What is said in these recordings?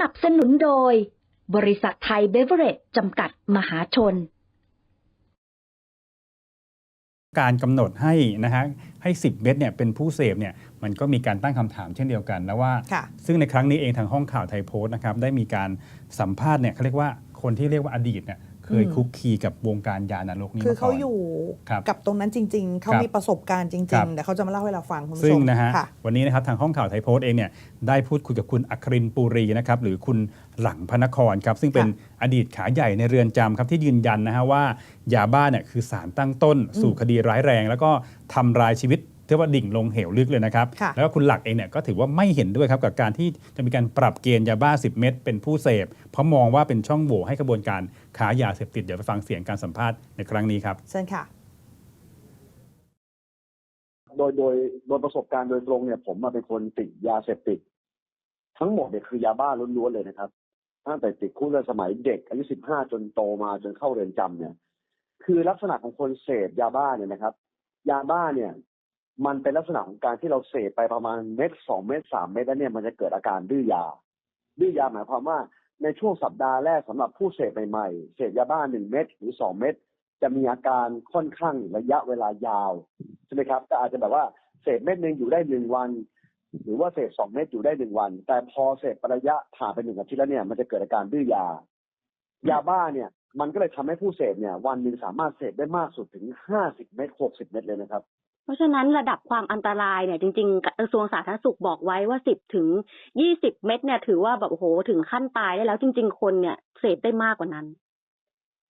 นับสนุนโดย บริษัทไทยเบเวอเรจจำกัดมหาชน การกำหนดให้นะฮะให้ 10 เม็ดเนี่ยเป็นผู้เสพเนี่ยมันก็มีการตั้งคำถามเช่นเดียวกันนะว่า ค่ะซึ่งในครั้งนี้เองทางห้องข่าวไทยโพสต์นะครับได้มีการสัมภาษณ์เนี่ยเขาเรียกว่าคนที่เรียกว่าอดีตเนี่ย เคยอืมคุกคีกับวงการยานรกนี้คือมาก่เขาอนอยู่ครับกับตรงนั้นจริง ๆ เขาครับมีประสบการณ์จคริรังบๆแต่เขาจะมาเล่าให้เราฟังคุณผู้ซึ่ชงมนะฮะค่ะวันนี้นะครับทางห้องข่าวไทยโพสต์เองเนี่ยได้พูดคุยกับคุณอัครินทร์ปูรีนะครับหรือคุณหลังพระนครครับซึ่งเป็นค่ะอดีตขาใหญ่ในเรือนจำครับที่ยืนยันนะฮะว่ายาบ้าเนี่ยคือสารตั้งต้นสู่คดีร้ายแรง แล้วก็ทำลายชีวิต เรียกว่าดิ่งลงเหวลึกเลยนะครับ ค่ะ แล้วก็คุณหลักเองเนี่ยก็ถือว่าไม่เห็นด้วยครับกับการที่จะมีการปรับเกณฑ์ยาบ้า 10 เม็ดเป็นผู้เสพ เพราะมองว่าเป็นช่องโหว่ให้กระบวนการค้ายาเสพติดเดี๋ยวไปฟังเสียงการสัมภาษณ์ในครั้งนี้ครับ เชิญค่ะ โดยโดยโดยประสบการณ์โดยตรงเนี่ยผมมาเป็นคนติดยาเสพติด ทั้งหมดเนี่ยคือยาบ้าล้วนๆเลยนะครับตั้งแต่ติดคุกตั้งแต่สมัยเด็กอายุสิบห้าจนโตมาจนเข้าเรือนจำเนี่ย คือลักษณะของคนเสพยาบ้าเนี่ยนะครับ ยาบ้าเนี่ย มันเป็นลักษณะของการที่เราเสพไปประมาณเม็ดสองเม็ดสามเม็ดแล้วเนี่ยมันจะเกิดอาการดื้อยา ดื้อยาหมายความว่าในช่วงสัปดาห์แรกสำหรับผู้เสพใหม่ๆเสพยาบ้าหนึ่งเม็ดหรือสองเม็ดจะมีอาการค่อนข้างระยะเวลายาวใช่ไหมครับก็อาจจะแบบว่าเสพเม็ดหนึ่งอยู่ได้หนึ่งวัน หรือว่าเสพสองเม็ดอยู่ได้หนึ่งวัน แต่พอเสพระยะผ่านไปหนึ่งอาทิตย์แล้วเนี่ยมันจะเกิดอาการดื้อยา ยาบ้าเนี่ย มันก็เลยทำให้ผู้เสพเนี่ย วันหนึ่งสามารถเสพได้มากสุดถึงห้าสิบเม็ดหกสิบเม็ดเลยนะครับ ราะฉะนั้นระดับความอันตรายเนี่ยจริงๆกระทรวงสาธารณสุขบอกไว้ว่าสิบถึงยี่สิบเม็ดเนี่ยถือว่าแบบโอ้โหถึงขั้นตายได้แล้ว จริง ๆ คนเนี่ยเสพได้มากกว่านั้น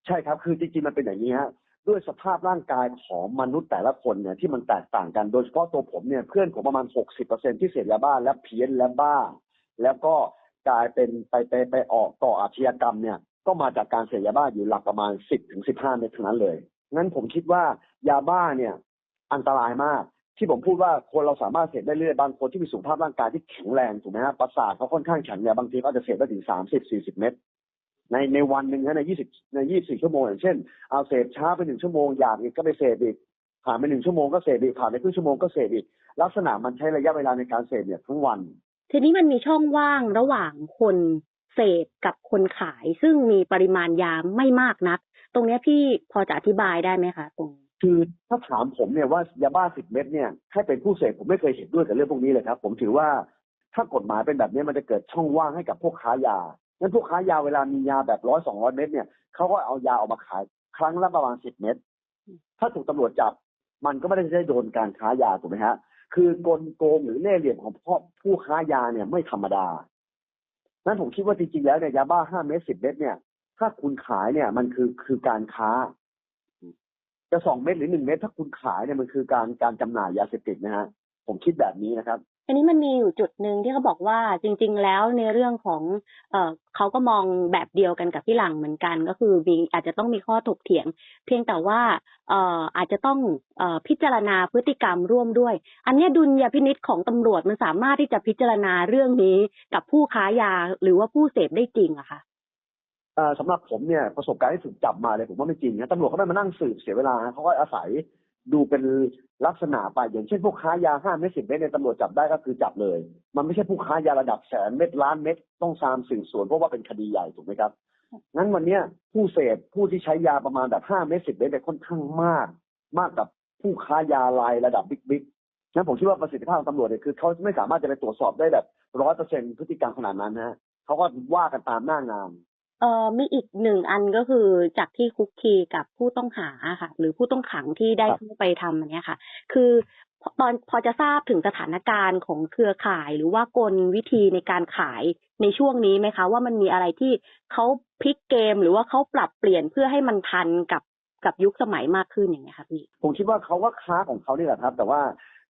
ใช่ครับคือจริงๆมันเป็นอย่างนี้ฮะด้วยสภาพร่างกายของมนุษย์แต่ละคนเนี่ยที่มันแตกต่างกันโดยเฉพาะตัวผมเนี่ยเพื่อนผมประมาณ60%ที่เสพยาบ้าและเพี้ยนและบ้า แล้วก็กลายเป็นไปไปไปออกก่ออาชญากรรมเนี่ย ก็มาจากการเสพยาบ้าอยู่หลักประมาณ10ถึง15เม็ดเท่านั้นเลยงั้นผมคิดว่ายาบ้าเนี่ย อันตรายมาก ที่ผมพูดว่าคนเราสามารถเสพได้เรื่อยบางคนที่มีสุขภาพร่างกายที่แข็งแรงถูกไหมฮะประสาทเขาค่อนข้างแข็งเนี่ยบางทีเขาจะเสพได้ถึง30 40เม็ดในในวันหนึ่งนะในยี่สิบในยี่สี่ชั่วโมงอย่างเช่นเอาเสพช้าไปหนึ่งชั่วโมงอยากอีกก็ไปเสพอีกผ่านไปหนึ่งชั่วโมงก็เสพอีกผ่านไปครึ่งชั่วโมงก็เสพอีกลักษณะมันใช้ระยะเวลาในการเสพเนี่ยทั้งวัน ทีนี้มันมีช่องว่างระหว่างคนเสพกับคนขาย ซึ่งมีปริมาณยาไม่มากนัก ตรงเนี้ยพี่พอจะอธิบายได้ไหมคะตรง คือถ้าถามผมเนี่ยว่ายาบ้าสิบเม็ดเนี่ยให้เป็นผู้เสพผมไม่เคยเห็นด้วยกับเรื่องพวกนี้เลยครับ ผมถือว่าถ้ากฎหมายเป็นแบบนี้มันจะเกิดช่องว่างให้กับพวกค้ายางั้นพวกค้ายาเวลามียาแบบร้อยสองร้อยเม็ดเนี่ยเขาก็เอายาออกมาขายครั้งละประมาณสิบเม็ดถ้าถูกตำรวจจับ มันก็ไม่ได้ได้โดนการค้ายาถูกไหมฮะ คือกลโกงหรือเล่ห์เหลี่ยมของพ่อผู้ค้ายาเนี่ยไม่ธรรมดานั้นผมคิดว่าจริงๆแล้วเนี่ยยาบ้าห้าเม็ดสิบเม็ดเนี่ย ถ้าคุณขายเนี่ยมันคือคือการค้า จะสองเม็ดหรือหนึ่งเม็ดถ้าคุณขายเนี่ยมันคือการการจำหน่ายยาเสพติดนะฮะผมคิดแบบนี้นะครับทีนี้มันมีอยู่จุดหนึ่งที่เขาบอกว่าจริง ๆ แล้วในเรื่องของเอ่อเขาก็มองแบบเดียวกันกับพี่หลังเหมือนกัน ก็คือมีอาจจะต้องมีข้อถกเถียง เพียงแต่ว่าเอ่ออาจจะต้องเอ่อพิจารณาพฤติกรรมร่วมด้วย อันนี้ดุลยพินิษของตำรวจมันสามารถที่จะพิจารณาเรื่องนี้กับผู้ค้ายาหรือว่าผู้เสพได้จริงอะค่ะเอ่อ สำหรับผมเนี่ยประสบการณ์ที่ถูกจับมาเลยผมว่าไม่จริงนะตำรวจเขาไม่มานั่งสืบเสียเวลาเขาก็อาศัยดูเป็นลักษณะไปอย่างเช่นพวกค้ายาห้าเม็ดสิบเม็ดเนี่ยตำรวจจับได้ก็คือจับเลย มันไม่ใช่ผู้ค้ายาระดับแสนเม็ดล้านเม็ดต้องตามสืบสวนเพราะว่าเป็นคดีใหญ่ถูกไหมครับงั้นวันเนี้ยผู้เสพผู้ที่ใช้ยาประมาณแบบห้าเม็ดสิบเม็ดเนี่ยค่อนข้างมาก มากกับผู้ค้ายารายระดับบิ๊กบิ๊กงั้นผมคิดว่าประสิทธิภาพของตำรวจเนี่ยคือเขาไม่สามารถจะไปตรวจสอบได้แบบร้อยเปอร์เซ็นต์พฤติกรรมขนาดนั้นนะฮะเขาก็ว่ากันตามหน้างาน เอ่อมีอีกหนึ่งอันก็คือจากที่คุกคีกับผู้ต้องหาค่ะ หรือผู้ต้องขังที่ได้ครับ เข้าไปทำอันเนี้ยค่ะ คือพอตอนพอจะทราบถึงสถานการณ์ของเครือข่าย หรือว่ากลวิธีในการขายในช่วงนี้ไหมคะ ว่ามันมีอะไรที่เขาพลิกเกมหรือว่าเขาปรับเปลี่ยนเพื่อให้มันทันกับกับยุคสมัยมากขึ้นอย่างเงี้ยค่ะพี่ผมคิดว่าเขาก็ค้าของเขานี่แหละครับ แต่ว่า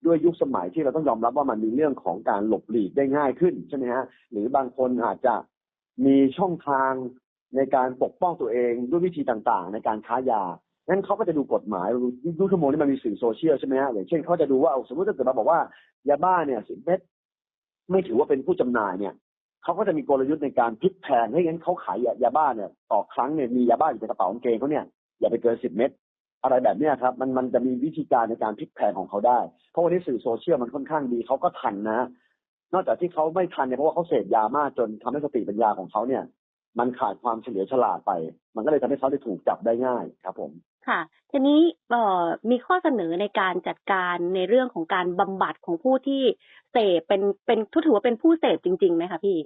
ด้วยยุคสมัยที่เราต้องยอมรับว่ามันมีเรื่องของการหลบหลีกได้ง่ายขึ้นใช่ไหมฮะหรือบางคนอาจจะ มีช่องทางในการปกป้องตัวเองด้วยวิธีต่างๆ ในการค้ายางั้นเขาก็จะดูกฎหมายยุคชั่วโมงนี้มันมีสื่อโซเชียลใช่ไหมฮะอย่างเช่นเขาจะดูว่าสมมติถ้าเกิดเราบอกว่ายาบ้าเนี่ยสิบเม็ดไม่ถือว่าเป็นผู้จำหน่ายเนี่ยเขาก็จะมีกลยุทธ์ในการพลิกแพงให้งั้นเขาขายยาบ้าเนี่ยต่อครั้งเนี่ยมียาบ้าอยู่ในกระเป๋ากางเกงเขาเนี่ยอย่าไปเกินสิบเม็ดอะไรแบบนี้ครับมันมันจะมีวิธีการในการพลิกแพงของเขาได้ เพราะวันนี้สื่อโซเชียลมันค่อนข้างดีเขาก็ทันนะ นอกจากที่เขาไม่ทันเนี่ยเพราะว่าเขาเสพยามากจนทำให้สติปัญญาของเขาเนี่ย มันขาดความเฉลียวฉลาดไป มันก็เลยทำให้เขาได้ถูกจับได้ง่ายครับผม ค่ะ ทีนี้เอ่อมีข้อเสนอในการจัดการในเรื่องของการบำบัดของผู้ที่เสพเป็นเป็นถือว่าเป็นผู้เสพจริงๆไหมคะพี่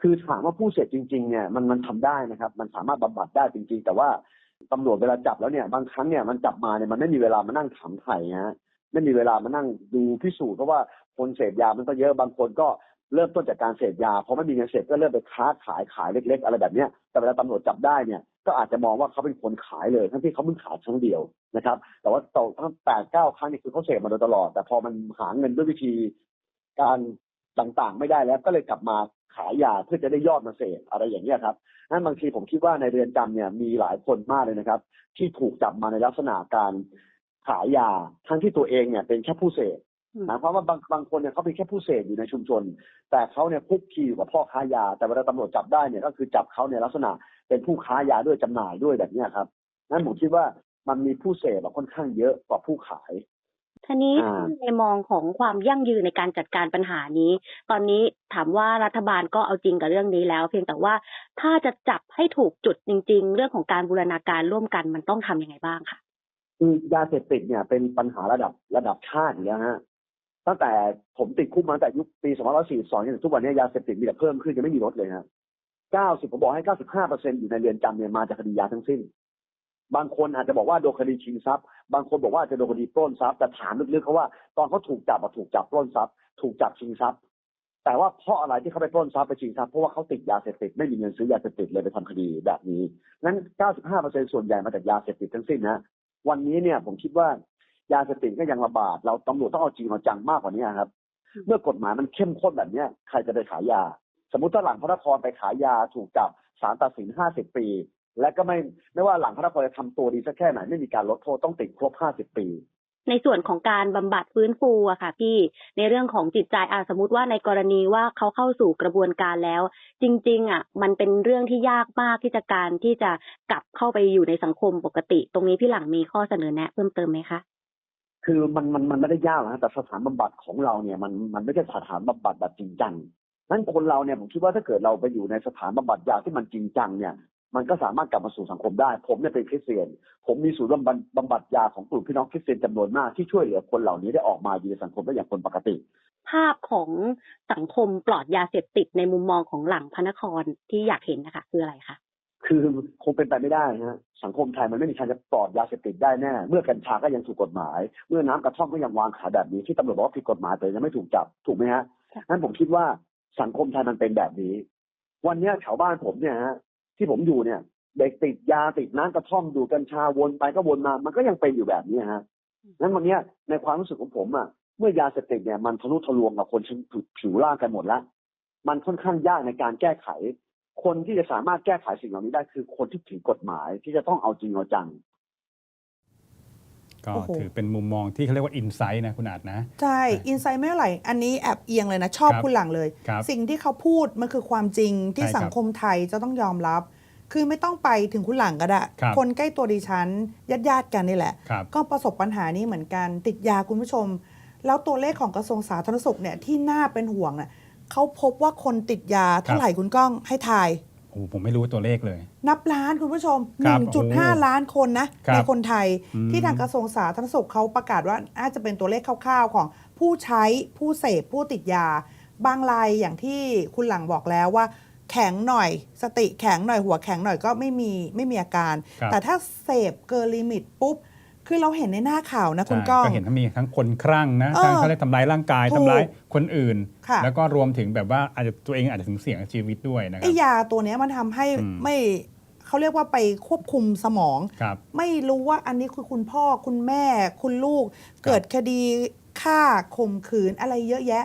คือถามว่าผู้เสพจริง ๆ เนี่ยมันมันทำได้นะครับ มันสามารถบำบัดได้จริง ๆ แต่ว่าตำรวจเวลาจับแล้วเนี่ยบางครั้งเนี่ยมันจับมาเนี่ยมันไม่มีเวลามานั่งถามไถ่นะฮะไม่มีเวลามานั่งดูพิสูจน์เพราะว่า คนเสพยามันก็เยอะบางคนก็เริ่มต้นจากการเสพยาพอไม่มีเงินเสพก็เริ่มไปค้าขายขายเล็ก ๆ อะไรแบบเนี้ยแต่เวลาตำรวจจับได้เนี่ยก็อาจจะมองว่าเขาเป็นคนขายเลย ทั้งที่เขาเพิ่งขายครั้งเดียวนะครับ แต่ว่าต่อทั้งแปดเก้าครั้งนี่คือเขาเสพมาโดยตลอด แต่พอมันหาเงินด้วยวิธีการต่างๆ ไม่ได้แล้วก็เลยกลับมาขายยาเพื่อจะได้ยอดมาเสพอะไรอย่างเงี้ยครับนั้นบางทีผมคิดว่าในเรือนจำเนี่ยมีหลายคนมากเลยนะครับ ที่ถูกจับมาในลักษณะการขายยาทั้งที่ตัวเองเนี่ยเป็นแค่ผู้เสพ หมายความว่าบางบางคนเนี่ยเขาเป็นแค่ผู้เสพอยู่ในชุมชน แต่เขาเนี่ยคุกคีอยู่กับพ่อค้ายา แต่เวลาตำรวจจับได้เนี่ยก็คือจับเขาในลักษณะเป็นผู้ค้ายาด้วยจำหน่ายด้วยแบบเนี้ยครับนั้นผมคิดว่ามันมีผู้เสพอะค่อนข้างเยอะกว่าผู้ขายทีนี้อ่าในมองของความยั่งยืนในการจัดการปัญหานี้ ตอนนี้ถามว่ารัฐบาลก็เอาจริงกับเรื่องนี้แล้ว เพียงแต่ว่าถ้าจะจับให้ถูกจุดจริง ๆ เรื่องของการบูรณาการร่วมกันมันต้องทำยังไงบ้างคะคือยาเสพติดเนี่ยเป็นปัญหาระดับระดับชาติอยู่แล้วฮะ ตั้งแต่ผมติดคุกมาตั้งแต่ยุคปี2542จนถึงทุกวันนี้ยาเสพติดมีแต่เพิ่มขึ้นยังไม่มีลดเลยฮะ90ผมบอกให้ 95เปอร์เซ็นต์อยู่ในเรือนจำเนี่ยมาจากคดียาทั้งสิ้น บางคนอาจจะบอกว่าโดนคดีชิงทรัพย์ บางคนบอกว่าจะโดนคดีปล้นทรัพย์แต่ถามลึกๆเขาว่าตอนเขาถูกจับอะถูกจับปล้นทรัพย์ ถูกจับชิงทรัพย์ แต่ว่าเพราะอะไรที่เขาไปปล้นทรัพย์ไปชิงทรัพย์เพราะว่าเขาติดยาเสพติดไม่มีเงินซื้อยาเสพติดเลยไปทำคดีแบบนี้นั้น 95เปอร์เซ็นต์ส่วนใหญ่มาจากยาเสพติดทั้งสิ้นนะวันนี้เนี่ยผมคิดว่า ยาเสพติดก็ยังระบาด เราตำรวจต้องเอาจริงเอาจังมากกว่านี้ครับ เมื่อกฎหมายมันเข้มข้นแบบเนี้ยใครจะไปขายยา สมมติถ้าหลังพระนครไปขายยาถูกจับศาลตัดสิน50ปี และก็ไม่ไม่ว่าหลังพระนครจะทำตัวดีสักแค่ไหนไม่มีการลดโทษต้องติดครบ50ปีในส่วนของการบำบัดฟื้นฟูอะค่ะ พี่ในเรื่องของจิตใจอาสมมติว่าในกรณีว่าเขาเข้าสู่กระบวนการแล้ว จริง ๆอะมันเป็นเรื่องที่ยากมากที่จะการที่จะกลับเข้าไปอยู่ในสังคมปกติ ตรงนี้พี่หลังมีข้อเสนอแนะเพิ่มเติมไหมคะ คือมันมันมันไม่ได้ยากนะแต่สถานบำบัดของเราเนี่ยมันมันไม่ใช่สถานบำบัดแบบจริงจังนั้นคนเราเนี่ยผมคิดว่าถ้าเกิดเราไปอยู่ในสถานบำบัดยาที่มันจริงจังเนี่ยมันก็สามารถกลับมาสู่สังคมได้ ผมเนี่ยเป็นคริสเตียน ผมมีศูนย์บำบัดบำบัดยาของกลุ่มพี่น้องคริสเตียนจำนวนมากที่ช่วยเหลือคนเหล่านี้ได้ออกมาอยู่ในสังคมได้อย่างคนปกติ ภาพของสังคมปลอดยาเสพติดในมุมมองของหลังพระนครที่อยากเห็นนะคะคืออะไรคะ คือคงเป็นไปไม่ได้นะฮะสังคมไทยมันไม่มีทางจะปลอดยาเสพติดได้แน่เมื่อกัญชาก็ยังถูกกฎหมาย เมื่อน้ำกระท่อมก็ยังวางขายแบบนี้ที่ตำรวจบอกว่าผิดกฎหมายแต่ยังไม่ถูกจับถูกไหมฮะค่ะนั้นผมคิดว่าสังคมไทยมันเป็นแบบนี้ วันเนี้ยแถวบ้านผมเนี่ยฮะที่ผมอยู่เนี่ย เด็กติดยาติดน้ำกระท่อมดูดกัญชาวนไปก็วนมา มันก็ยังเป็นอยู่แบบนี้ฮะนั้นวันเนี้ยในความรู้สึกของผมอะเมื่อยาเสพติดเนี่ยมันทะลุทะลวงกับคนชั้นผิวล่างกันหมดแล้วมันค่อนข้างยากในการแก้ไข คนที่จะสามารถแก้ไขสิ่งเหล่านี้ได้คือคนที่ถือกฎหมายที่จะต้องเอาจริงเอาจัง ก็โอ้โห ถือเป็นมุมมองที่เขาเรียกว่าอินไซต์นะคุณอาจนะ ใช่อินไซต์ไม่เท่าไหร่อันนี้แอบเอียงเลยนะ ชอบครับคุณหลังเลย ครับสิ่งที่เขาพูดมันคือความจริงที่ใช่ครับสังคมไทยจะต้องยอมรับ คือไม่ต้องไปถึงคุณหลังก็ได้ครับ คนใกล้ตัวดิฉันญาติญาติๆกันนี่แหละ ครับ ก็ประสบปัญหานี้เหมือนกันติดยาคุณผู้ชม แล้วตัวเลขของกระทรวงสาธารณสุขเนี่ยที่น่าเป็นห่วงน่ะ เขาพบว่าคนติดยาเท่าไหร่คุณก้องให้ทายโอ้โหผมไม่รู้ตัวเลขเลย นับล้านคุณผู้ชม ครับ1.5 ล้านคนนะ ครับในคนไทยอืม ที่ทางกระทรวงสาธารณสุขเขาประกาศว่าน่าจะเป็นตัวเลขคร่าวๆ ของผู้ใช้ผู้เสพผู้ติดยา บางรายอย่างที่คุณหลังบอกแล้วว่า แข็งหน่อย สติแข็งหน่อยหัวแข็งหน่อยก็ไม่มีไม่มีอาการ ครับ แต่ถ้าเสพเกินลิมิตปุ๊บ คือเราเห็นในหน้าข่าวนะคุณใช่ก้อง ก็เห็นทั้งมีทั้งคนคลั่งนะเออทั้งเขาเรียกทำร้ายร่างกายถูกทำร้ายคนอื่นค่ะแล้วก็รวมถึงแบบว่าอาจจะตัวเองอาจจะถึงเสี่ยงกับชีวิตด้วยนะคไอ้รับยาตัวเนี้ยมันทำให้อืมไม่เขาเรียกว่าไปควบคุมสมองครับไม่รู้ว่าอันนี้คือคุณพ่อคุณแม่คุณลูก เกิดคดีฆ่าข่มขืนอะไรเยอะแยะ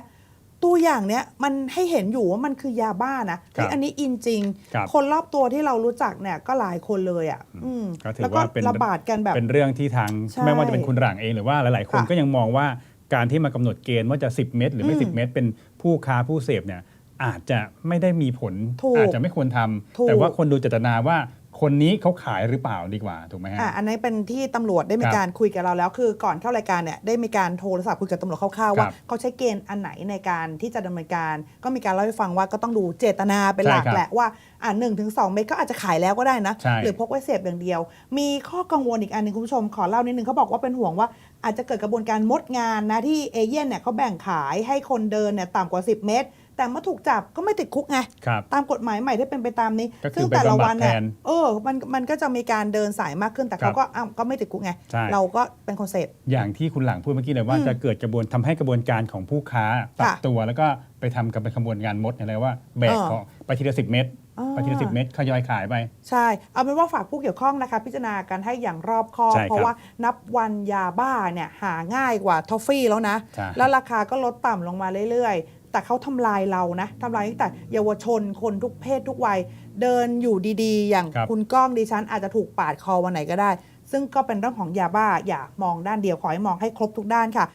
ตัวอย่างเนี้ยมันให้เห็นอยู่ว่ามันคือยาบ้านะเฮ้ยอันนี้อินจริงครับคนรอบตัวที่เรารู้จักเนี่ยก็หลายคนเลยอะอืมก็ถือแล้วก็ว่าเป็นระบาดกันแบบเป็นเรื่องที่ทางใช่ไม่ว่าจะเป็นคุณหลังเองหรือว่าหลาย ๆ คนค่ะก็ยังมองว่าการที่มากำหนดเกณฑ์ว่าจะ 10 เม็ดหรือไม่อืม10 เม็ดเป็นผู้ค้าผู้เสพเนี่ยอาจจะไม่ได้มีผลถูกอาจจะไม่ควรทำถูกแต่ว่าคนดูเจตนาว่า คนนี้เขาขายหรือเปล่าดีกว่าถูกไหมฮะ อะอันนี้เป็นที่ตำรวจได้มีครับการคุยกับเราแล้ว คือก่อนเข้ารายการเนี่ยได้มีการโทรศัพท์คุยกับตำรวจคร่าวๆครัว่าบเขาใช้เกณฑ์อันไหนในการที่จะดำเนินการ ก็มีการเล่าให้ฟังว่าก็ต้องดูเจตนาเป็นหลักใช่ครับแหละว่าอ่าหนึ่งถึงสองเมตรก็อาจจะขายแล้วก็ได้นะ ใช่ หรือพกไว้เสพอย่างเดียว มีข้อกังวลอีกอันหนึงคุณผู้ชมขอเล่านิดนึงเขาบอกว่าเป็นห่วงว่าอาจจะเกิดกระบวนการมดงานนะที่เอเย่นเนี่ยเขาแบ่งขายให้คนเดินเนี่ยต่ำกว่า 10 เมตร แต่เมื่อถูกจับก็ไม่ติดคุกไง ครับ ตามกฎหมายใหม่ที่เป็นไปตามนี้ ก็คือซึ่งแต่ละวันเนี่ยไปบำบัดแทนเออมันมันก็จะมีการเดินสายมากขึ้นแต่ครัเขาบก็อ้าวก็ไม่ติดคุกไง ใช่ เราก็เป็นคนเสพ อย่างที่คุณหลังพูดเมื่อกี้เลยว่าอืมจะเกิดกระบวนทำให้กระบวนการของผู้ค้าปรับค่ะตัว แล้วก็ไปทำกับเป็นขบวนการมดอะไรว่าแบกเออของไปทีละสิบเมตรอ่า ไปทีละสิบเมตรขยอยขายไป ใช่ เอาเป็นว่าฝากผู้เกี่ยวข้องนะคะ พิจารณากันให้อย่างรอบคอบ ใช่ครับเพราะว่านับวันยาบ้าเนี่ยหาง่ายกว่าทอฟฟี่แล้วนะ ใช่ แล้วราคาก็ลดต่ำลงมาเรื่อยๆ แต่เขาทำลายเรานะทำลายตั้งแต่เยาวชนคนทุกเพศทุกวัย เดินอยู่ดีๆ อย่างครับ คุณก้องดิฉันอาจจะถูกปาดคอวันไหนก็ได้ ซึ่งก็เป็นเรื่องของยาบ้าอย่ามองด้านเดียวขอให้มองให้ครบทุกด้านค่ะ